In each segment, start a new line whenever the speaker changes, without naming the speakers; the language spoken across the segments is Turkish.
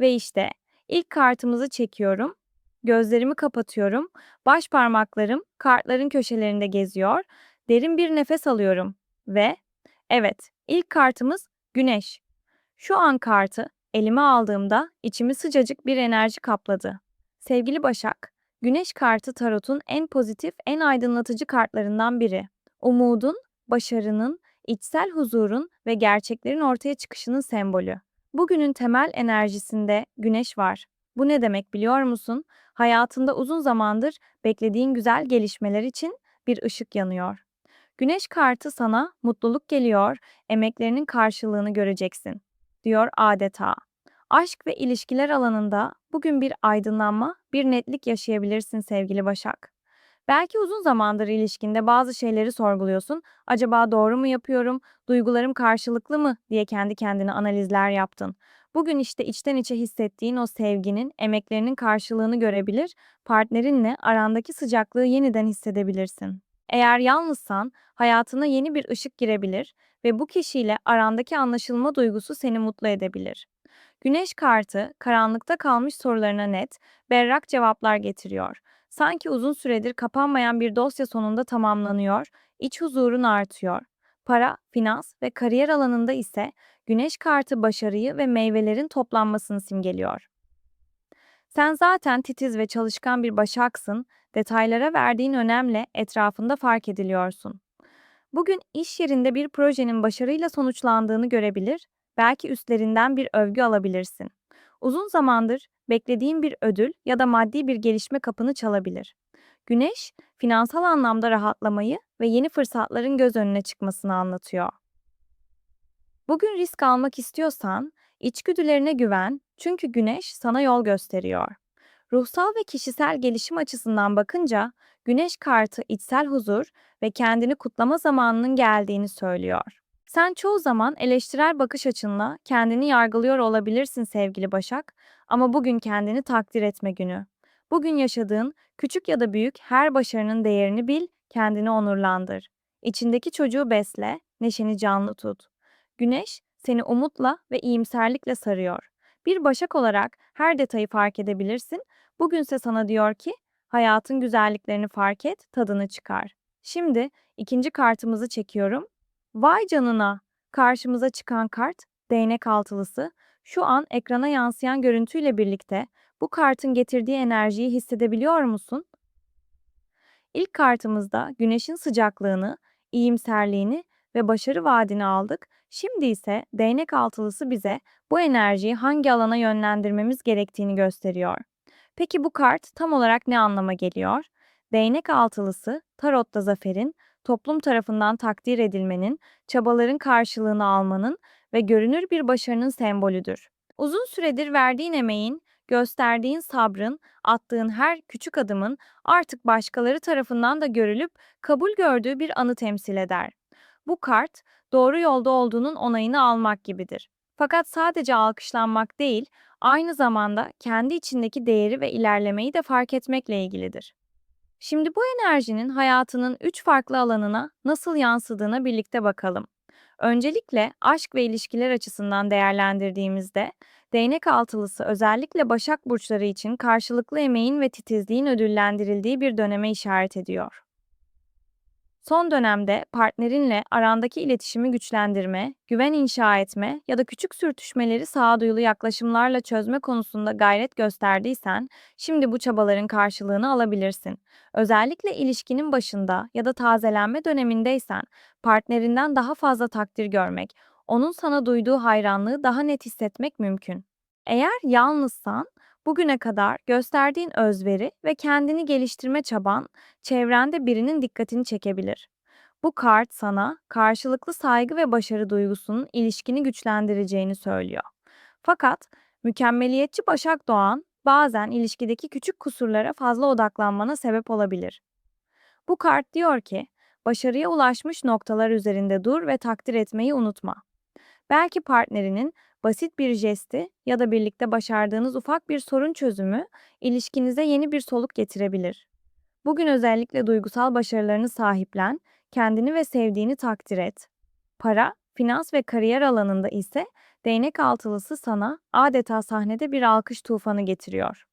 Ve işte ilk kartımızı çekiyorum. Gözlerimi kapatıyorum. Baş parmaklarım kartların köşelerinde geziyor. Derin bir nefes alıyorum. Ve evet, ilk kartımız Güneş. Şu an kartı elime aldığımda içimi sıcacık bir enerji kapladı. Sevgili Başak, Güneş kartı tarotun en pozitif, en aydınlatıcı kartlarından biri. Umudun, başarının, içsel huzurun ve gerçeklerin ortaya çıkışının sembolü. Bugünün temel enerjisinde güneş var. Bu ne demek biliyor musun? Hayatında uzun zamandır beklediğin güzel gelişmeler için bir ışık yanıyor. Güneş kartı sana mutluluk geliyor, emeklerinin karşılığını göreceksin, diyor adeta. Aşk ve ilişkiler alanında bugün bir aydınlanma, bir netlik yaşayabilirsin sevgili Başak. Belki uzun zamandır ilişkinde bazı şeyleri sorguluyorsun. Acaba doğru mu yapıyorum? Duygularım karşılıklı mı diye kendi kendine analizler yaptın. Bugün işte içten içe hissettiğin o sevginin, emeklerinin karşılığını görebilir, partnerinle arandaki sıcaklığı yeniden hissedebilirsin. Eğer yalnızsan hayatına yeni bir ışık girebilir ve bu kişiyle arandaki anlaşılma duygusu seni mutlu edebilir. Güneş kartı karanlıkta kalmış sorularına net, berrak cevaplar getiriyor. Sanki uzun süredir kapanmayan bir dosya sonunda tamamlanıyor, iç huzurun artıyor. Para, finans ve kariyer alanında ise Güneş kartı başarıyı ve meyvelerin toplanmasını simgeliyor. Sen zaten titiz ve çalışkan bir başaksın, detaylara verdiğin önemle etrafında fark ediliyorsun. Bugün iş yerinde bir projenin başarıyla sonuçlandığını görebilir, belki üstlerinden bir övgü alabilirsin. Uzun zamandır beklediğin bir ödül ya da maddi bir gelişme kapını çalabilir. Güneş, finansal anlamda rahatlamayı ve yeni fırsatların göz önüne çıkmasını anlatıyor. Bugün risk almak istiyorsan, içgüdülerine güven çünkü güneş sana yol gösteriyor. Ruhsal ve kişisel gelişim açısından bakınca, güneş kartı içsel huzur ve kendini kutlama zamanının geldiğini söylüyor. Sen çoğu zaman eleştirel bakış açınla kendini yargılıyor olabilirsin sevgili Başak ama bugün kendini takdir etme günü. Bugün yaşadığın küçük ya da büyük her başarının değerini bil, kendini onurlandır. İçindeki çocuğu besle, neşeni canlı tut. Güneş seni umutla ve iyimserlikle sarıyor. Bir başak olarak her detayı fark edebilirsin. Bugünse sana diyor ki, hayatın güzelliklerini fark et, tadını çıkar. Şimdi ikinci kartımızı çekiyorum. Vay canına! Karşımıza çıkan kart, değnek altılısı. Şu an ekrana yansıyan görüntüyle birlikte bu kartın getirdiği enerjiyi hissedebiliyor musun? İlk kartımızda güneşin sıcaklığını, iyimserliğini ve başarı vaadini aldık. Şimdi ise değnek altılısı bize bu enerjiyi hangi alana yönlendirmemiz gerektiğini gösteriyor. Peki bu kart tam olarak ne anlama geliyor? Değnek altılısı tarotta zaferin, toplum tarafından takdir edilmenin, çabaların karşılığını almanın ve görünür bir başarının sembolüdür. Uzun süredir verdiğin emeğin, gösterdiğin sabrın, attığın her küçük adımın artık başkaları tarafından da görülüp kabul gördüğü bir anı temsil eder. Bu kart, doğru yolda olduğunun onayını almak gibidir. Fakat sadece alkışlanmak değil, aynı zamanda kendi içindeki değeri ve ilerlemeyi de fark etmekle ilgilidir. Şimdi bu enerjinin hayatının üç farklı alanına nasıl yansıdığına birlikte bakalım. Öncelikle aşk ve ilişkiler açısından değerlendirdiğimizde, değnek altılısı özellikle Başak burçları için karşılıklı emeğin ve titizliğin ödüllendirildiği bir döneme işaret ediyor. Son dönemde partnerinle arandaki iletişimi güçlendirme, güven inşa etme ya da küçük sürtüşmeleri sağduyulu yaklaşımlarla çözme konusunda gayret gösterdiysen, şimdi bu çabaların karşılığını alabilirsin. Özellikle ilişkinin başında ya da tazelenme dönemindeysen, partnerinden daha fazla takdir görmek, onun sana duyduğu hayranlığı daha net hissetmek mümkün. Eğer yalnızsan, Bugüne kadar gösterdiğin özveri ve kendini geliştirme çaban çevrende birinin dikkatini çekebilir. Bu kart sana karşılıklı saygı ve başarı duygusunun ilişkini güçlendireceğini söylüyor. Fakat mükemmeliyetçi Başak Doğan bazen ilişkideki küçük kusurlara fazla odaklanmana sebep olabilir. Bu kart diyor ki, başarıya ulaşmış noktalar üzerinde dur ve takdir etmeyi unutma. Belki partnerinin basit bir jesti ya da birlikte başardığınız ufak bir sorun çözümü ilişkinize yeni bir soluk getirebilir. Bugün özellikle duygusal başarılarını sahiplen, kendini ve sevdiğini takdir et. Para, Finans ve kariyer alanında ise değnek altılısı sana adeta sahnede bir alkış tufanı getiriyor.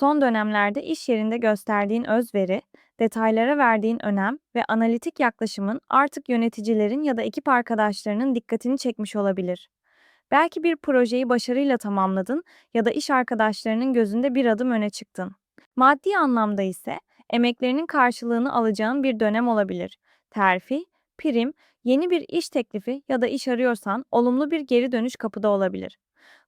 Son dönemlerde iş yerinde gösterdiğin özveri, detaylara verdiğin önem ve analitik yaklaşımın artık yöneticilerin ya da ekip arkadaşlarının dikkatini çekmiş olabilir. Belki bir projeyi başarıyla tamamladın ya da iş arkadaşlarının gözünde bir adım öne çıktın. Maddi anlamda ise emeklerinin karşılığını alacağın bir dönem olabilir. Terfi, prim, yeni bir iş teklifi ya da iş arıyorsan olumlu bir geri dönüş kapıda olabilir.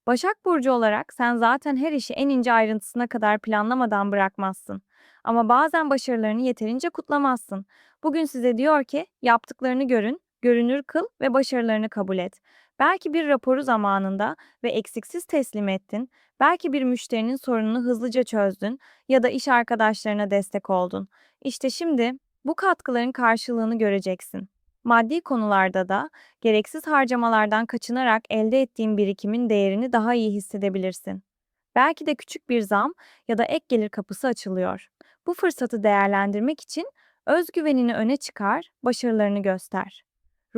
Başak Burcu olarak sen zaten her işi en ince ayrıntısına kadar planlamadan bırakmazsın. Ama bazen başarılarını yeterince kutlamazsın. Bugün size diyor ki yaptıklarını görün, görünür kıl ve başarılarını kabul et. Belki bir raporu zamanında ve eksiksiz teslim ettin, belki bir müşterinin sorununu hızlıca çözdün ya da iş arkadaşlarına destek oldun. İşte şimdi bu katkıların karşılığını göreceksin. Maddi konularda da gereksiz harcamalardan kaçınarak elde ettiğin birikimin değerini daha iyi hissedebilirsin. Belki de küçük bir zam ya da ek gelir kapısı açılıyor. Bu fırsatı değerlendirmek için özgüvenini öne çıkar, başarılarını göster.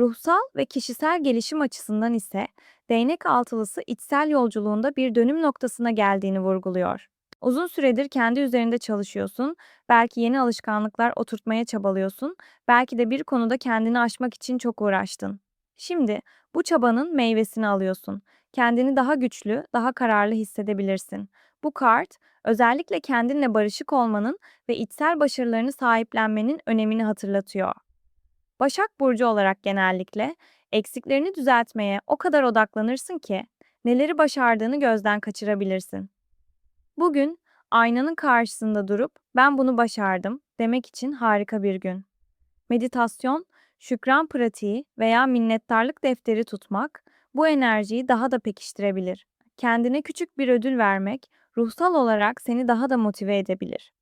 Ruhsal ve kişisel gelişim açısından ise değnek altılısı içsel yolculuğunda bir dönüm noktasına geldiğini vurguluyor. Uzun süredir kendi üzerinde çalışıyorsun, belki yeni alışkanlıklar oturtmaya çabalıyorsun, belki de bir konuda kendini aşmak için çok uğraştın. Şimdi bu çabanın meyvesini alıyorsun. Kendini daha güçlü, daha kararlı hissedebilirsin. Bu kart, özellikle kendinle barışık olmanın ve içsel başarılarını sahiplenmenin önemini hatırlatıyor. Başak Burcu olarak genellikle eksiklerini düzeltmeye o kadar odaklanırsın ki neleri başardığını gözden kaçırabilirsin. Bugün aynanın karşısında durup ben bunu başardım demek için harika bir gün. Meditasyon, şükran pratiği veya minnettarlık defteri tutmak bu enerjiyi daha da pekiştirebilir. Kendine küçük bir ödül vermek ruhsal olarak seni daha da motive edebilir.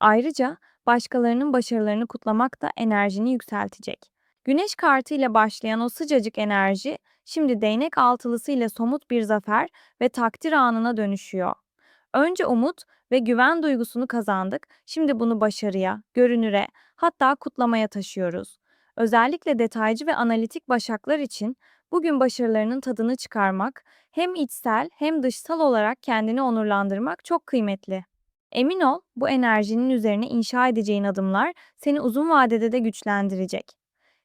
Ayrıca başkalarının başarılarını kutlamak da enerjini yükseltecek. Güneş kartı ile başlayan o sıcacık enerji şimdi değnek altılısı ile somut bir zafer ve takdir anına dönüşüyor. Önce umut ve güven duygusunu kazandık. Şimdi bunu başarıya, görünüre, hatta kutlamaya taşıyoruz. Özellikle detaycı ve analitik başaklar için bugün başarılarının tadını çıkarmak, hem içsel hem dışsal olarak kendini onurlandırmak çok kıymetli. Emin ol, bu enerjinin üzerine inşa edeceğin adımlar seni uzun vadede de güçlendirecek.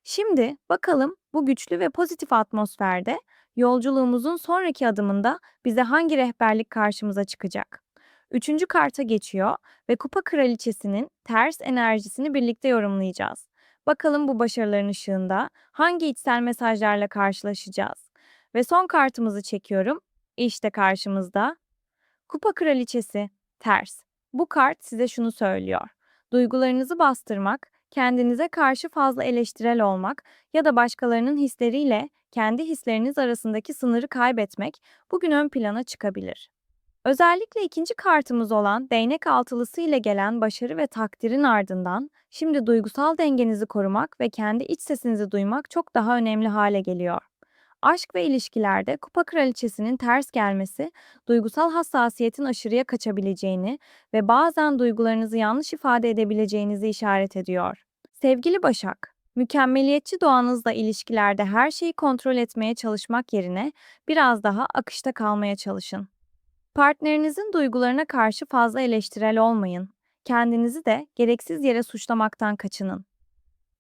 Şimdi bakalım bu güçlü ve pozitif atmosferde yolculuğumuzun sonraki adımında bize hangi rehberlik karşımıza çıkacak? Üçüncü karta geçiyor ve Kupa Kraliçesi'nin ters enerjisini birlikte yorumlayacağız. Bakalım bu başarıların ışığında hangi içsel mesajlarla karşılaşacağız? Ve son kartımızı çekiyorum. İşte karşımızda Kupa Kraliçesi ters. Bu kart size şunu söylüyor. Duygularınızı bastırmak, kendinize karşı fazla eleştirel olmak ya da başkalarının hisleriyle kendi hisleriniz arasındaki sınırı kaybetmek bugün ön plana çıkabilir. Özellikle ikinci kartımız olan değnek altılısı ile gelen başarı ve takdirin ardından şimdi duygusal dengenizi korumak ve kendi iç sesinizi duymak çok daha önemli hale geliyor. Aşk ve ilişkilerde kupa kraliçesinin ters gelmesi, duygusal hassasiyetin aşırıya kaçabileceğini ve bazen duygularınızı yanlış ifade edebileceğinizi işaret ediyor. Sevgili Başak, mükemmeliyetçi doğanızla ilişkilerde her şeyi kontrol etmeye çalışmak yerine biraz daha akışta kalmaya çalışın. Partnerinizin duygularına karşı fazla eleştirel olmayın. Kendinizi de gereksiz yere suçlamaktan kaçının.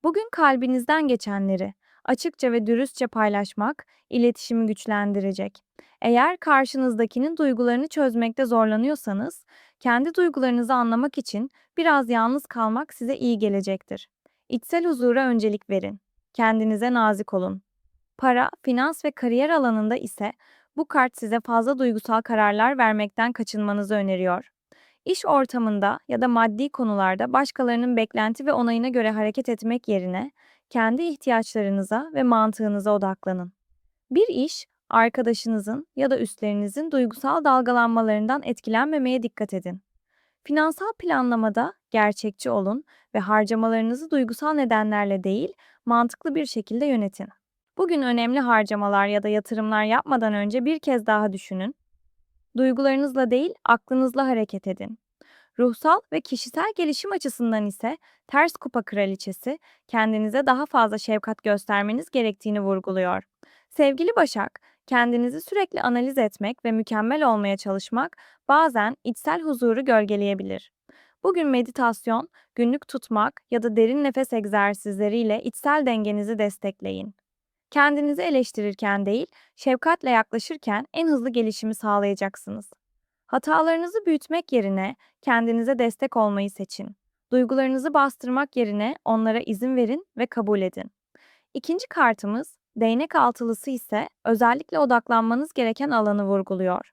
Bugün kalbinizden geçenleri açıkça ve dürüstçe paylaşmak iletişimi güçlendirecek. Eğer karşınızdakinin duygularını çözmekte zorlanıyorsanız, kendi duygularınızı anlamak için biraz yalnız kalmak size iyi gelecektir. İçsel huzura öncelik verin. Kendinize nazik olun. Para, finans ve kariyer alanında ise bu kart size fazla duygusal kararlar vermekten kaçınmanızı öneriyor. İş ortamında ya da maddi konularda başkalarının beklenti ve onayına göre hareket etmek yerine kendi ihtiyaçlarınıza ve mantığınıza odaklanın. Bir iş, arkadaşınızın ya da üstlerinizin duygusal dalgalanmalarından etkilenmemeye dikkat edin. Finansal planlamada gerçekçi olun ve harcamalarınızı duygusal nedenlerle değil, mantıklı bir şekilde yönetin. Bugün önemli harcamalar ya da yatırımlar yapmadan önce bir kez daha düşünün. Duygularınızla değil, aklınızla hareket edin. Ruhsal ve kişisel gelişim açısından ise ters kupa kraliçesi kendinize daha fazla şefkat göstermeniz gerektiğini vurguluyor. Sevgili Başak, kendinizi sürekli analiz etmek ve mükemmel olmaya çalışmak bazen içsel huzuru gölgeleyebilir. Bugün meditasyon, günlük tutmak ya da derin nefes egzersizleriyle içsel dengenizi destekleyin. Kendinizi eleştirirken değil, şefkatle yaklaşırken en hızlı gelişimi sağlayacaksınız. Hatalarınızı büyütmek yerine kendinize destek olmayı seçin. Duygularınızı bastırmak yerine onlara izin verin ve kabul edin. İkinci kartımız, değnek altılısı ise özellikle odaklanmanız gereken alanı vurguluyor.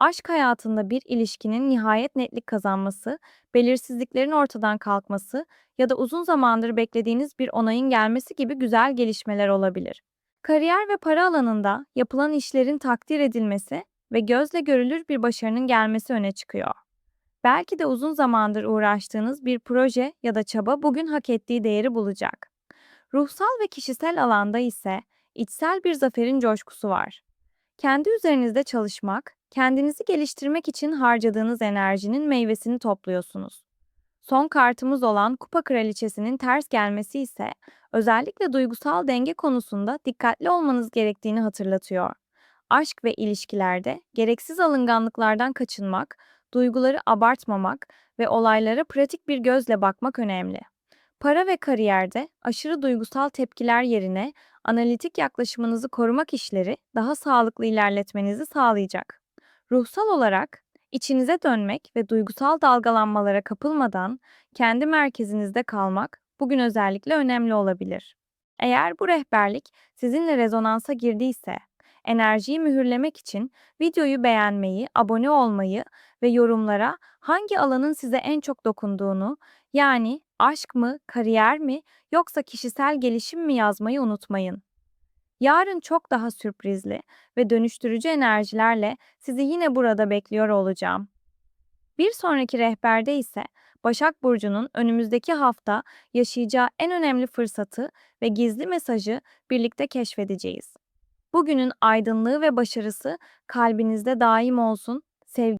Aşk hayatında bir ilişkinin nihayet netlik kazanması, belirsizliklerin ortadan kalkması ya da uzun zamandır beklediğiniz bir onayın gelmesi gibi güzel gelişmeler olabilir. Kariyer ve para alanında yapılan işlerin takdir edilmesi ve gözle görülür bir başarının gelmesi öne çıkıyor. Belki de uzun zamandır uğraştığınız bir proje ya da çaba bugün hak ettiği değeri bulacak. Ruhsal ve kişisel alanda ise içsel bir zaferin coşkusu var. Kendi üzerinizde çalışmak, kendinizi geliştirmek için harcadığınız enerjinin meyvesini topluyorsunuz. Son kartımız olan Kupa Kraliçesi'nin ters gelmesi ise özellikle duygusal denge konusunda dikkatli olmanız gerektiğini hatırlatıyor. Aşk ve ilişkilerde gereksiz alınganlıklardan kaçınmak, duyguları abartmamak ve olaylara pratik bir gözle bakmak önemli. Para ve kariyerde aşırı duygusal tepkiler yerine analitik yaklaşımınızı korumak işleri daha sağlıklı ilerletmenizi sağlayacak. Ruhsal olarak içinize dönmek ve duygusal dalgalanmalara kapılmadan kendi merkezinizde kalmak bugün özellikle önemli olabilir. Eğer bu rehberlik sizinle rezonansa girdiyse, enerjiyi mühürlemek için videoyu beğenmeyi, abone olmayı ve yorumlara hangi alanın size en çok dokunduğunu, yani aşk mı, kariyer mi yoksa kişisel gelişim mi yazmayı unutmayın. Yarın çok daha sürprizli ve dönüştürücü enerjilerle sizi yine burada bekliyor olacağım. Bir sonraki rehberde ise Başak Burcu'nun önümüzdeki hafta yaşayacağı en önemli fırsatı ve gizli mesajı birlikte keşfedeceğiz. Bugünün aydınlığı ve başarısı kalbinizde daim olsun. Sevgi